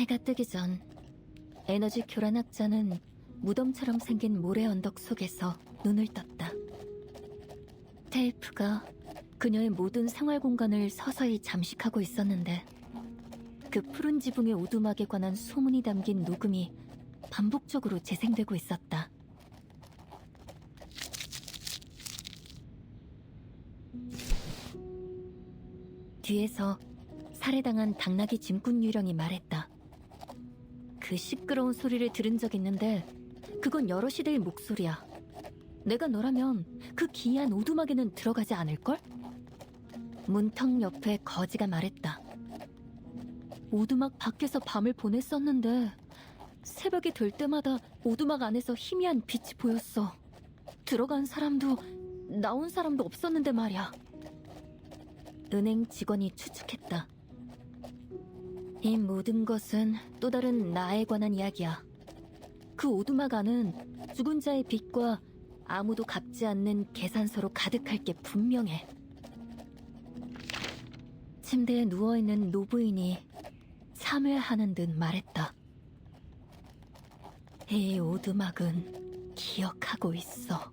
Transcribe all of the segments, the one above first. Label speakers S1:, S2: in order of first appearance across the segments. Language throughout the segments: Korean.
S1: 해가 뜨기 전 에너지 교란학자는 무덤처럼 생긴 모래 언덕 속에서 눈을 떴다. 테이프가 그녀의 모든 생활 공간을 서서히 잠식하고 있었는데 그 푸른 지붕의 오두막에 관한 소문이 담긴 녹음이 반복적으로 재생되고 있었다. 뒤에서 살해당한 당나귀 짐꾼 유령이 말했다. 그 시끄러운 소리를 들은 적 있는데 그건 여러 시대의 목소리야. 내가 너라면 그 기이한 오두막에는 들어가지 않을걸? 문턱 옆에 거지가 말했다. 오두막 밖에서 밤을 보냈었는데 새벽이 될 때마다 오두막 안에서 희미한 빛이 보였어. 들어간 사람도 나온 사람도 없었는데 말이야. 은행 직원이 추측했다. 이 모든 것은 또 다른 나에 관한 이야기야. 그 오두막 안은 죽은 자의 빛과 아무도 갚지 않는 계산서로 가득할 게 분명해. 침대에 누워있는 노부인이 참회하는 듯 말했다. 이 오두막은 기억하고 있어.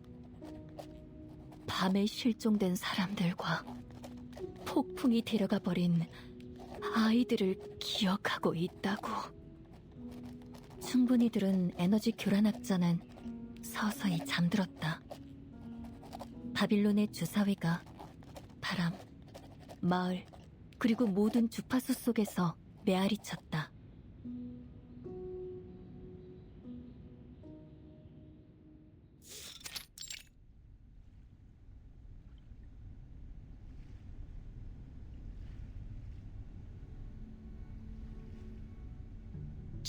S1: 밤에 실종된 사람들과 폭풍이 데려가 버린 아이들을 기억하고 있다고. 충분히 들은 에너지 교란학자는 서서히 잠들었다. 바빌론의 주사위가 바람, 마을, 그리고 모든 주파수 속에서 메아리 쳤다.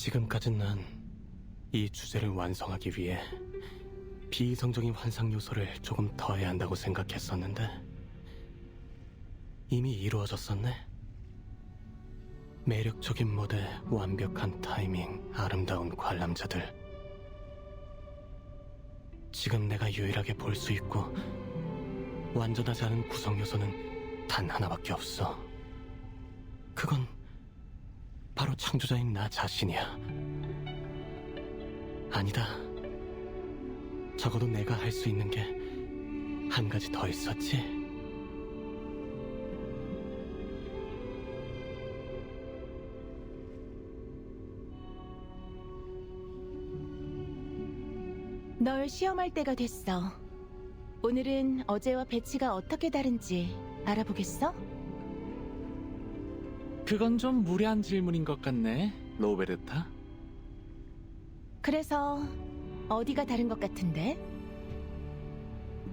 S2: 지금까진 난이 주제를 완성하기 위해 비이성적인 환상 요소를 조금 더해야 한다고 생각했었는데 이미 이루어졌었네. 매력적인 무대, 완벽한 타이밍, 아름다운 관람자들. 지금 내가 유일하게 볼 수 있고 완전하지 않은 구성 요소는 단 하나밖에 없어. 그건 바로 창조자인 나 자신이야. 아니다. 적어도 내가 할 수 있는 게 한 가지 더 있었지.
S3: 널 시험할 때가 됐어. 오늘은 어제와 배치가 어떻게 다른지 알아보겠어?
S4: 그건 좀 무례한 질문인 것 같네, 로베르타.
S3: 그래서 어디가 다른 것 같은데?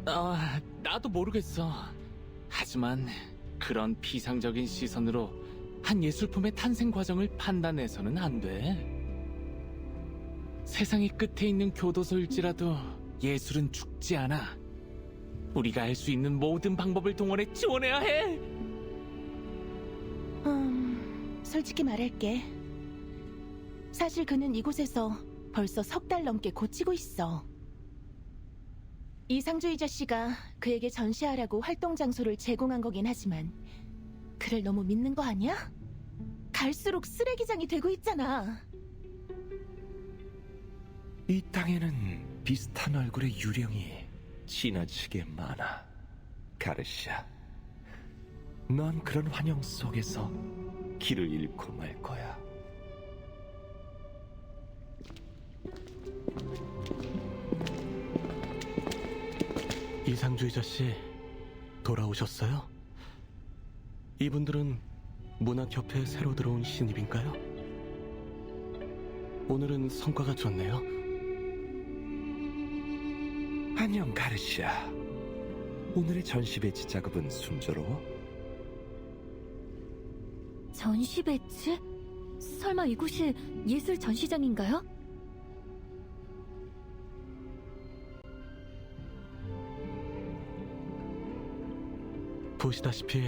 S4: 아, 나도 모르겠어. 하지만 그런 피상적인 시선으로 한 예술품의 탄생 과정을 판단해서는 안 돼. 세상의 끝에 있는 교도소일지라도 예술은 죽지 않아. 우리가 알수 있는 모든 방법을 동원해 지원해야 해.
S3: 음, 솔직히 말할게. 사실 그는 이곳에서 벌써 석 달 넘게 고치고 있어. 이상주의자 씨가 그에게 전시하라고 활동 장소를 제공한 거긴 하지만 그를 너무 믿는 거 아니야? 갈수록 쓰레기장이 되고 있잖아.
S5: 이 땅에는 비슷한 얼굴의 유령이 지나치게 많아. 가르시아. 넌 그런 환영 속에서 길을 잃고 말 거야.
S2: 이상주의자 씨, 돌아오셨어요? 이분들은 문학협회에 새로 들어온 신입인가요? 오늘은 성과가 좋네요.
S5: 안녕, 가르시아. 오늘의 전시 배치 작업은 순조로워?
S1: 전시 배치? 설마 이곳이 예술 전시장인가요?
S2: 보시다시피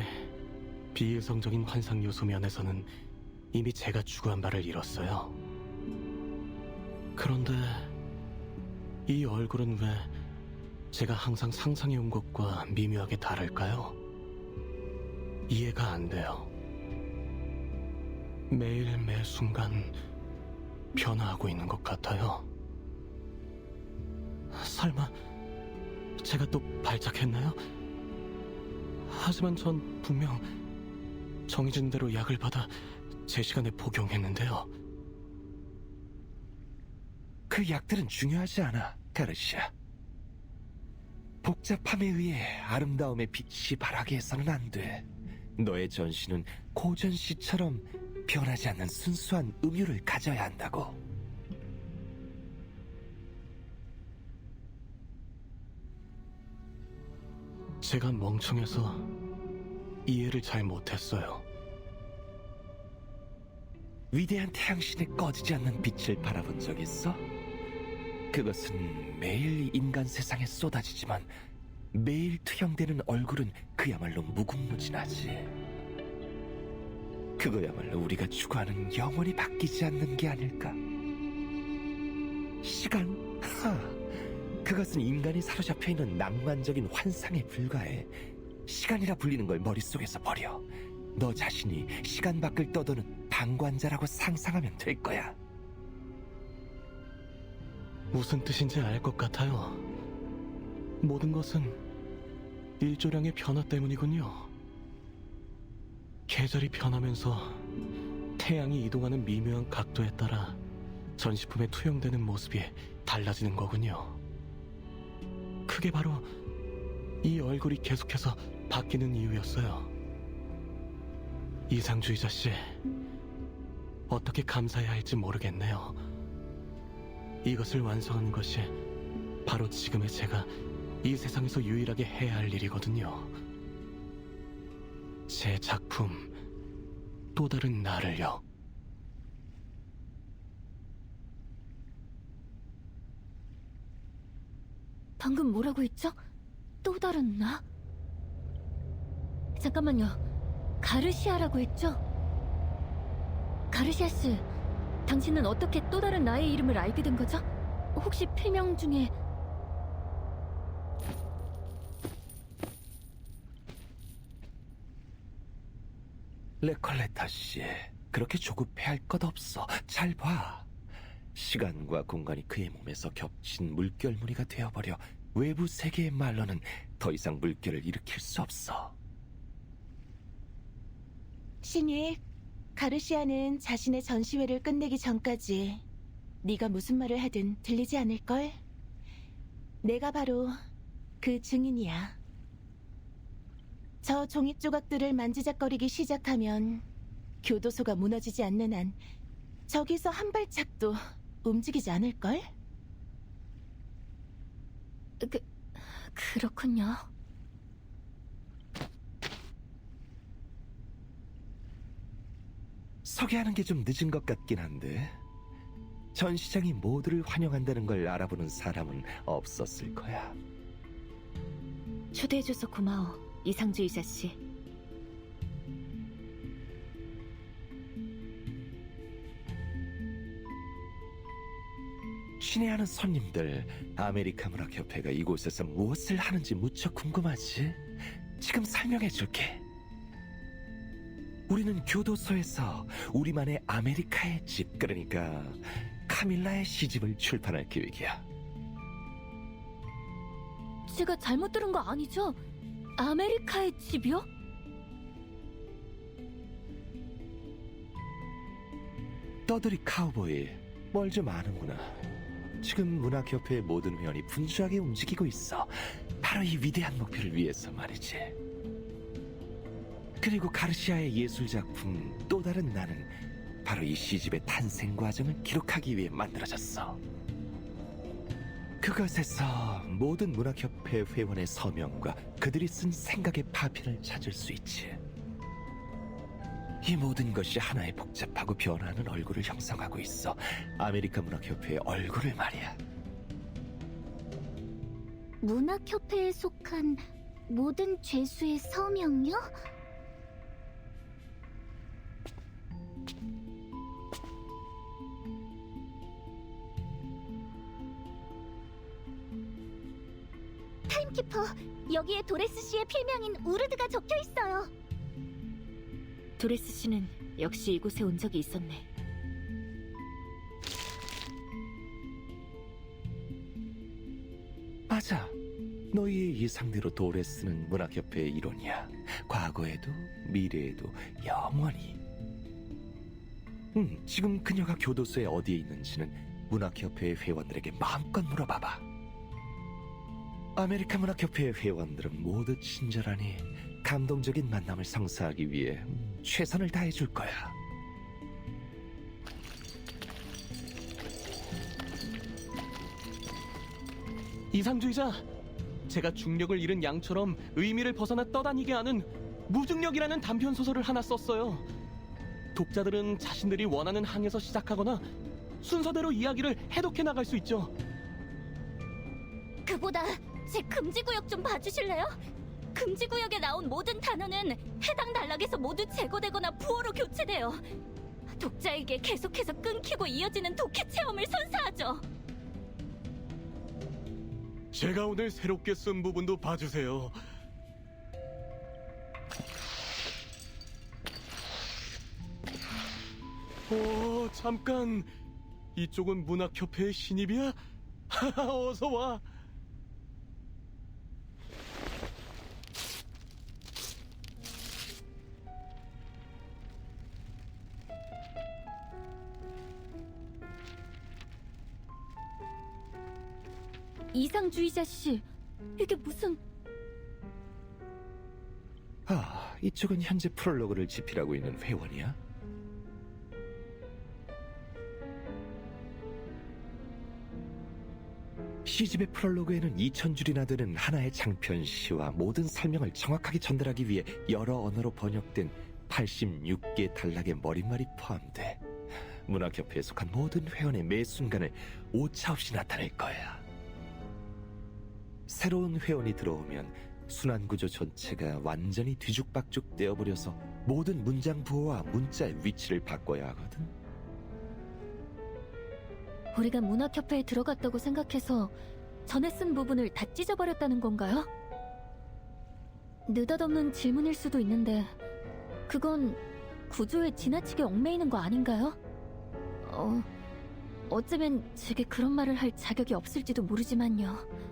S2: 비이성적인 환상 요소 면에서는 이미 제가 추구한 바를 이뤘어요. 그런데 이 얼굴은 왜 제가 항상 상상해온 것과 미묘하게 다를까요? 이해가 안 돼요. 매일 매 순간 변화하고 있는 것 같아요. 설마 제가 또 발작했나요? 하지만 전 분명 정해진 대로 약을 받아 제 시간에 복용했는데요.
S5: 그 약들은 중요하지 않아, 가르시아. 복잡함에 의해 아름다움의 빛이 바라게 해서는 안 돼. 너의 전신은 고전 시처럼 변하지 않는 순수한 음유를 가져야 한다고.
S2: 제가 멍청해서 이해를 잘 못했어요.
S5: 위대한 태양신의 꺼지지 않는 빛을 바라본 적 있어? 그것은 매일 인간 세상에 쏟아지지만 매일 투영되는 얼굴은 그야말로 무궁무진하지. 그거야말로 우리가 추구하는 영원히 바뀌지 않는 게 아닐까? 시간? 하! 그것은 인간이 사로잡혀 있는 낭만적인 환상에 불과해. 시간이라 불리는 걸 머릿속에서 버려. 너 자신이 시간 밖을 떠도는 방관자라고 상상하면 될 거야.
S2: 무슨 뜻인지 알 것 같아요. 모든 것은 일조량의 변화 때문이군요. 계절이 변하면서 태양이 이동하는 미묘한 각도에 따라 전시품에 투영되는 모습이 달라지는 거군요. 그게 바로 이 얼굴이 계속해서 바뀌는 이유였어요. 이상주의자 씨, 어떻게 감사해야 할지 모르겠네요. 이것을 완성하는 것이 바로 지금의 제가 이 세상에서 유일하게 해야 할 일이거든요. 제 작품, 또 다른 나를요.
S1: 방금 뭐라고 했죠? 또 다른 나? 잠깐만요. 가르시아라고 했죠? 가르시아 씨, 당신은 어떻게 또 다른 나의 이름을 알게 된 거죠? 혹시 필명 중에
S5: 레컬레타 씨, 그렇게 조급해할 것 없어. 잘 봐. 시간과 공간이 그의 몸에서 겹친 물결 무늬가 되어버려 외부 세계의 말로는 더 이상 물결을 일으킬 수 없어.
S3: 신입, 가르시아는 자신의 전시회를 끝내기 전까지 네가 무슨 말을 하든 들리지 않을걸? 내가 바로 그 증인이야. 저 종이 조각들을 만지작거리기 시작하면 교도소가 무너지지 않는 한 저기서 한 발짝도 움직이지 않을걸?
S1: 그 그렇군요.
S5: 소개하는 게 좀 늦은 것 같긴 한데 전시장이 모두를 환영한다는 걸 알아보는 사람은 없었을 거야.
S1: 초대해줘서 고마워, 이상주의자 씨.
S5: 친애하는 손님들, 아메리카 문학협회가 이곳에서 무엇을 하는지 무척 궁금하지? 지금 설명해 줄게. 우리는 교도소에서 우리만의 아메리카의 집, 그러니까 카밀라의 시집을 출판할 계획이야.
S1: 제가 잘못 들은 거 아니죠? 아메리카의 집이요?
S5: 떠들이 카우보이, 뭘 좀 아는구나. 지금 문학협회의 모든 회원이 분주하게 움직이고 있어. 바로 이 위대한 목표를 위해서 말이지. 그리고 가르시아의 예술 작품 또 다른 나는 바로 이 시집의 탄생 과정을 기록하기 위해 만들어졌어. 그것에서 모든 문학협회 회원의 서명과 그들이 쓴 생각의 파편을 찾을 수 있지. 이 모든 것이 하나의 복잡하고 변화하는 얼굴을 형성하고 있어. 아메리카 문학협회의 얼굴을 말이야.
S6: 문학협회에 속한 모든 죄수의 서명요? 타임키퍼, 여기에 도레스 씨의 필명인 우르드가 적혀 있어요.
S1: 도레스 씨는 역시 이곳에 온 적이 있었네.
S5: 맞아. 너희의 예상대로 쓰는 문학협회의 이론이야. 과거에도 미래에도 영원히. 음, 지금 그녀가 교도소에 어디에 있는지는 문학협회의 회원들에게 마음껏 물어봐봐. 아메리카 문학협회의 회원들은 모두 친절하니 감동적인 만남을 성사하기 위해 음, 최선을 다해줄 거야.
S7: 이상주의자, 제가 중력을 잃은 양처럼 의미를 벗어나 떠다니게 하는 무중력이라는 단편 소설을 하나 썼어요. 독자들은 자신들이 원하는 항에서 시작하거나 순서대로 이야기를 해독해 나갈 수 있죠.
S8: 그보다 제 금지구역 좀 봐주실래요? 금지구역에 나온 모든 단어는 해당 단락에서 모두 제거되거나 부호로 교체돼요. 독자에게 계속해서 끊기고 이어지는 독해 체험을 선사하죠.
S7: 제가 오늘 새롭게 쓴 부분도 봐주세요. 오, 잠깐. 이쪽은 문학협회의 신입이야? 어서 와.
S1: 이상주의자 씨, 이게 무슨...
S5: 아, 이쪽은 현재 프롤로그를 집필하고 있는 회원이야? 시집의 프롤로그에는 2000줄이나 되는 하나의 장편 시와 모든 설명을 정확하게 전달하기 위해 여러 언어로 번역된 86개 단락의 머릿말이 포함돼 문학협회에 속한 모든 회원의 매 순간을 오차 없이 나타낼 거야. 새로운 회원이 들어오면 순환 구조 전체가 완전히 뒤죽박죽 되어버려서 모든 문장 부호와 문자의 위치를 바꿔야 하거든.
S1: 우리가 문학협회에 들어갔다고 생각해서 전에 쓴 부분을 다 찢어버렸다는 건가요? 느닷없는 질문일 수도 있는데 그건 구조에 지나치게 얽매이는 거 아닌가요? 어, 어쩌면 제게 그런 말을 할 자격이 없을지도 모르지만요.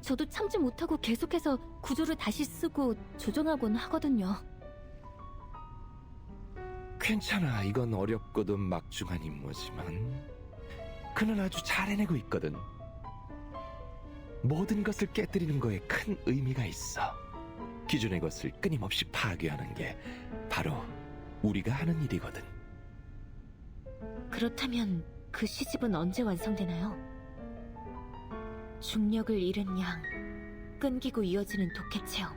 S1: 저도 참지 못하고 계속해서 구조를 다시 쓰고 조정하곤 하거든요.
S5: 괜찮아. 이건 어렵고도 막중한 임무지만 그는 아주 잘 해내고 있거든. 모든 것을 깨뜨리는 거에 큰 의미가 있어. 기존의 것을 끊임없이 파괴하는 게 바로 우리가 하는 일이거든.
S1: 그렇다면 그 시집은 언제 완성되나요? 중력을 잃은 양, 끊기고 이어지는 독해 체험,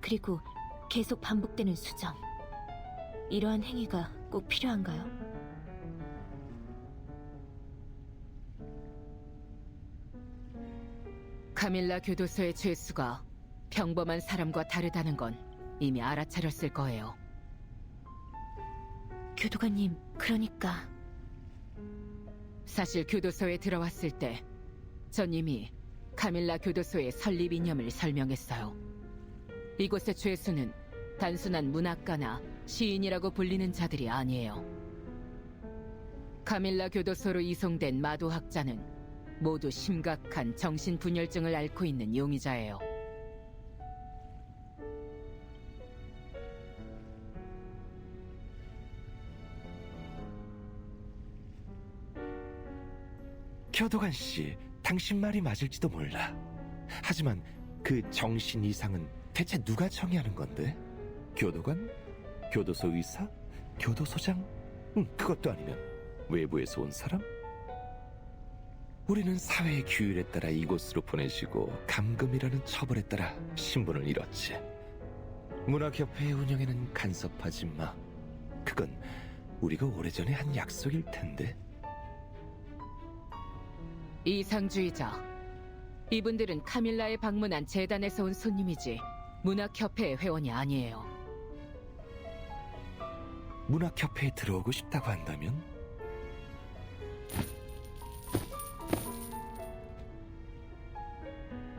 S1: 그리고 계속 반복되는 수정. 이러한 행위가 꼭 필요한가요?
S9: 카밀라 교도소의 죄수가 평범한 사람과 다르다는 건 이미 알아차렸을 거예요.
S1: 교도관님, 그러니까
S9: 사실 교도소에 들어왔을 때 전 이미 카밀라 교도소의 설립 이념을 설명했어요. 이곳의 죄수는 단순한 문학가나 시인이라고 불리는 자들이 아니에요. 카밀라 교도소로 이송된 마도학자는 모두 심각한 정신분열증을 앓고 있는 용의자예요.
S5: 교도관 씨, 당신 말이 맞을지도 몰라. 하지만 그 정신 이상은 대체 누가 정의하는 건데? 교도관? 교도소 의사? 교도소장? 응, 그것도 아니면 외부에서 온 사람? 우리는 사회의 규율에 따라 이곳으로 보내시고 감금이라는 처벌에 따라 신분을 잃었지. 문학협회의 운영에는 간섭하지 마. 그건 우리가 오래전에 한 약속일 텐데.
S9: 이상주의자. 이분들은 카밀라에 방문한 재단에서 온 손님이지 문학협회 회원이 아니에요.
S5: 문학협회에 들어오고 싶다고 한다면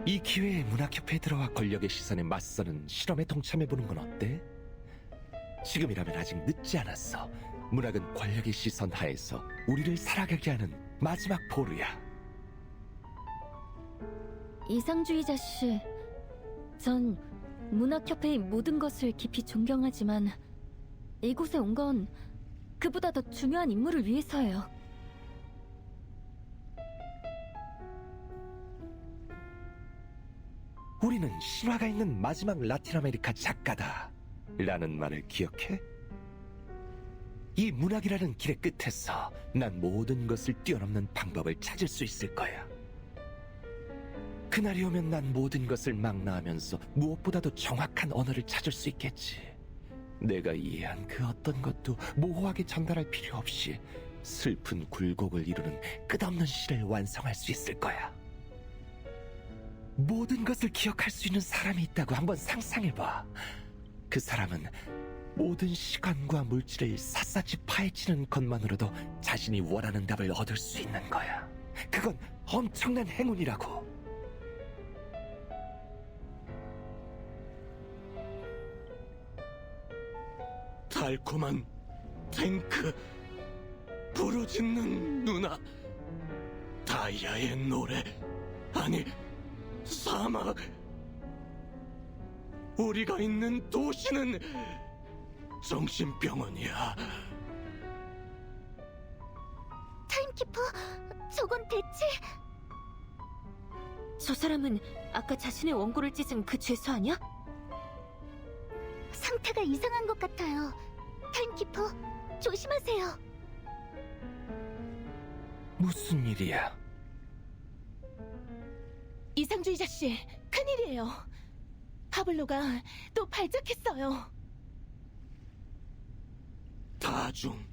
S5: 이 기회에 문학협회에 들어와 권력의 시선에 맞서는 실험에 동참해보는 건 어때? 지금이라면 아직 늦지 않았어. 문학은 권력의 시선 하에서 우리를 살아가게 하는 마지막 보루야.
S1: 이상주의자 씨, 전 문학협회의 모든 것을 깊이 존경하지만 이곳에 온 건 그보다 더 중요한 임무를 위해서예요.
S5: 우리는 신화가 있는 마지막 라틴 아메리카 작가다. 라는 말을 기억해? 이 문학이라는 길의 끝에서 난 모든 것을 뛰어넘는 방법을 찾을 수 있을 거야. 그날이 오면 난 모든 것을 망라하면서 무엇보다도 정확한 언어를 찾을 수 있겠지. 내가 이해한 그 어떤 것도 모호하게 전달할 필요 없이 슬픈 굴곡을 이루는 끝없는 시를 완성할 수 있을 거야. 모든 것을 기억할 수 있는 사람이 있다고 한번 상상해봐. 그 사람은 모든 시간과 물질을 샅샅이 파헤치는 것만으로도 자신이 원하는 답을 얻을 수 있는 거야. 그건 엄청난 행운이라고.
S2: 달콤한 탱크 부르짖는 누나 다이아의 노래 아니 사막 우리가 있는 도시는 정신병원이야
S6: 타임키퍼, 저건 대체
S1: 저 사람은 아까 자신의 원고를 찢은 그 죄수 아니야?
S6: 상태가 이상한 것 같아요. 타임키퍼, 조심하세요.
S5: 무슨 일이야?
S3: 이상주의자 씨, 큰일이에요. 파블로가 또 발작했어요.
S2: 다중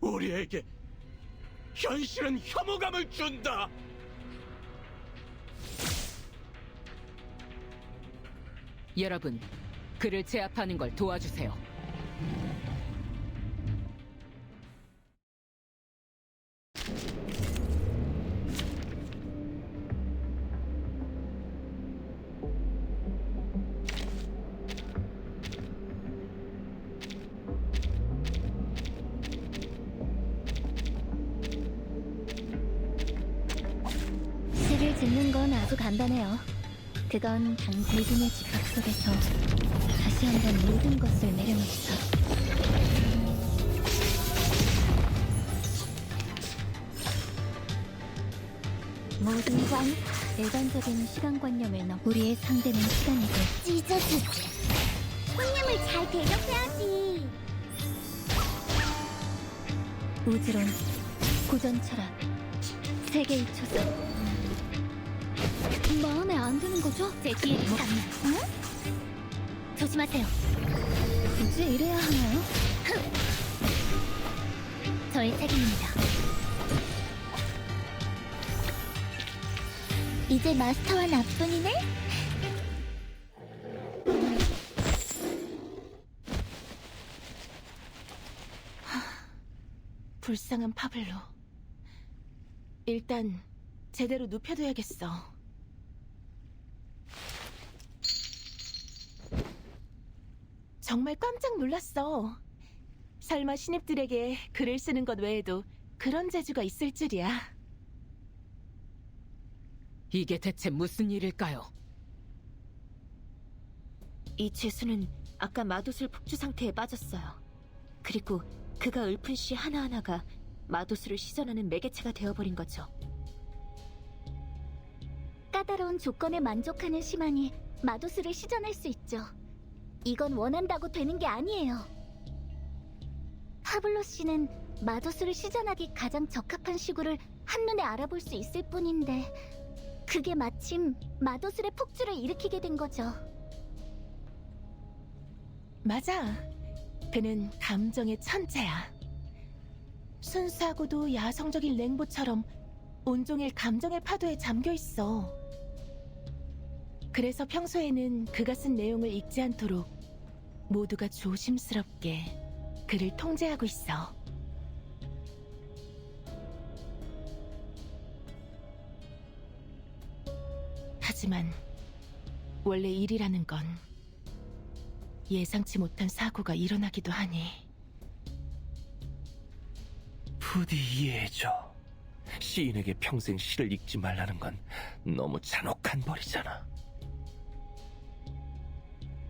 S2: 우리에게 현실은 혐오감을 준다
S9: 여러분, 그를 제압하는 걸 도와주세요.
S6: 짓는 건 아주 간단해요. 그건 당대중의 집합 속에서 다시 한번 모든 것을 내려놓자. 모든 관 일반적인 시간관념을 넘 우리의 상대는 시간이고 찢어주지 손님을 잘 대접해야지 우주론 고전 철학 세계의 초선 마음에 안 드는 거죠? 제 뒤에 잠깐만. 응? 조심하세요. 굳이 이래야 하나요? 저의 책임입니다. 이제 마스터와 나뿐이네?
S3: 불쌍한 파블로. 일단 제대로 눕혀둬야겠어. 정말 깜짝 놀랐어. 설마 신입들에게 글을 쓰는 것 외에도 그런 재주가 있을 줄이야.
S9: 이게 대체 무슨 일일까요?
S1: 이 죄수는 아까 마도술 폭주 상태에 빠졌어요. 그리고 그가 읊은 시 하나하나가 마도술을 시전하는 매개체가 되어버린 거죠.
S6: 까다로운 조건에 만족하는 시만이 마도스를 시전할 수 있죠. 이건 원한다고 되는 게 아니에요. 파블로 씨는 마도스를 시전하기 가장 적합한 시구를 한눈에 알아볼 수 있을 뿐인데 그게 마침 마도술의 폭주를 일으키게 된 거죠.
S3: 맞아. 그는 감정의 천재야. 순수하고도 야성적인 랭보처럼 온종일 감정의 파도에 잠겨 있어. 그래서 평소에는 그가 쓴 내용을 읽지 않도록 모두가 조심스럽게 그를 통제하고 있어. 하지만 원래 일이라는 건 예상치 못한 사고가 일어나기도 하니
S5: 부디 이해해줘. 시인에게 평생 시를 읽지 말라는 건 너무 잔혹한 벌이잖아.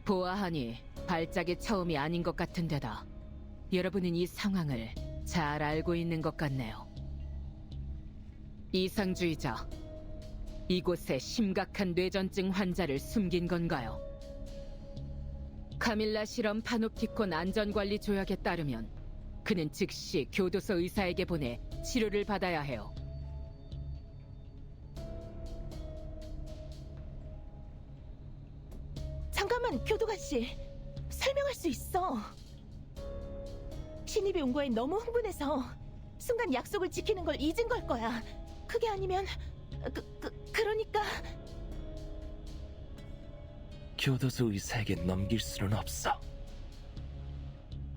S9: 보아하니 발작의 처음이 아닌 것 같은데다 여러분은 이 상황을 잘 알고 있는 것 같네요. 이상주의자, 이곳에 심각한 뇌전증 환자를 숨긴 건가요? 카밀라 실험 파노프티콘 안전관리 조약에 따르면 그는 즉시 교도소 의사에게 보내 치료를 받아야 해요.
S3: 잠깐만 교도관 씨 설명할 수 있어. 신입이 온 거에 너무 흥분해서 순간 약속을 지키는 걸 잊은 걸 거야. 그게 아니면 그, 그 그러니까
S5: 교도소 의사에게 넘길 수는 없어.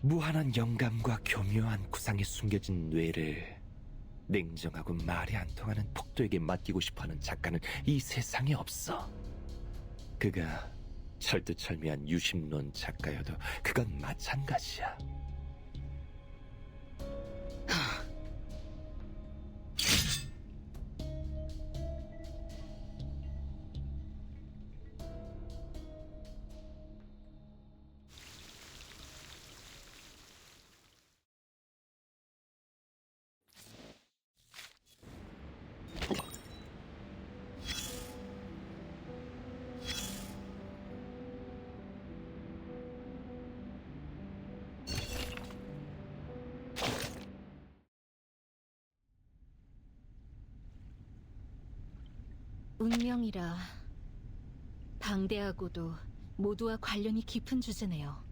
S5: 무한한 영감과 교묘한 구상에 숨겨진 뇌를 냉정하고 말이 안 통하는 폭도에게 맡기고 싶어하는 작가는 이 세상에 없어. 그가 철두철미한 유심론 작가여도 그건 마찬가지야.
S1: 운명이라 방대하고도 모두와 관련이 깊은 주제네요.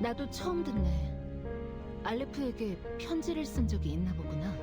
S1: 나도 처음 듣네. 알레프에게 편지를 쓴 적이 있나 보구나.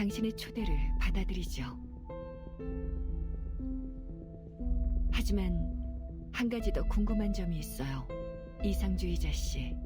S10: 당신의 초대를 받아들이죠. 하지만 한 가지 더 궁금한 점이 있어요. 이상주의자 씨.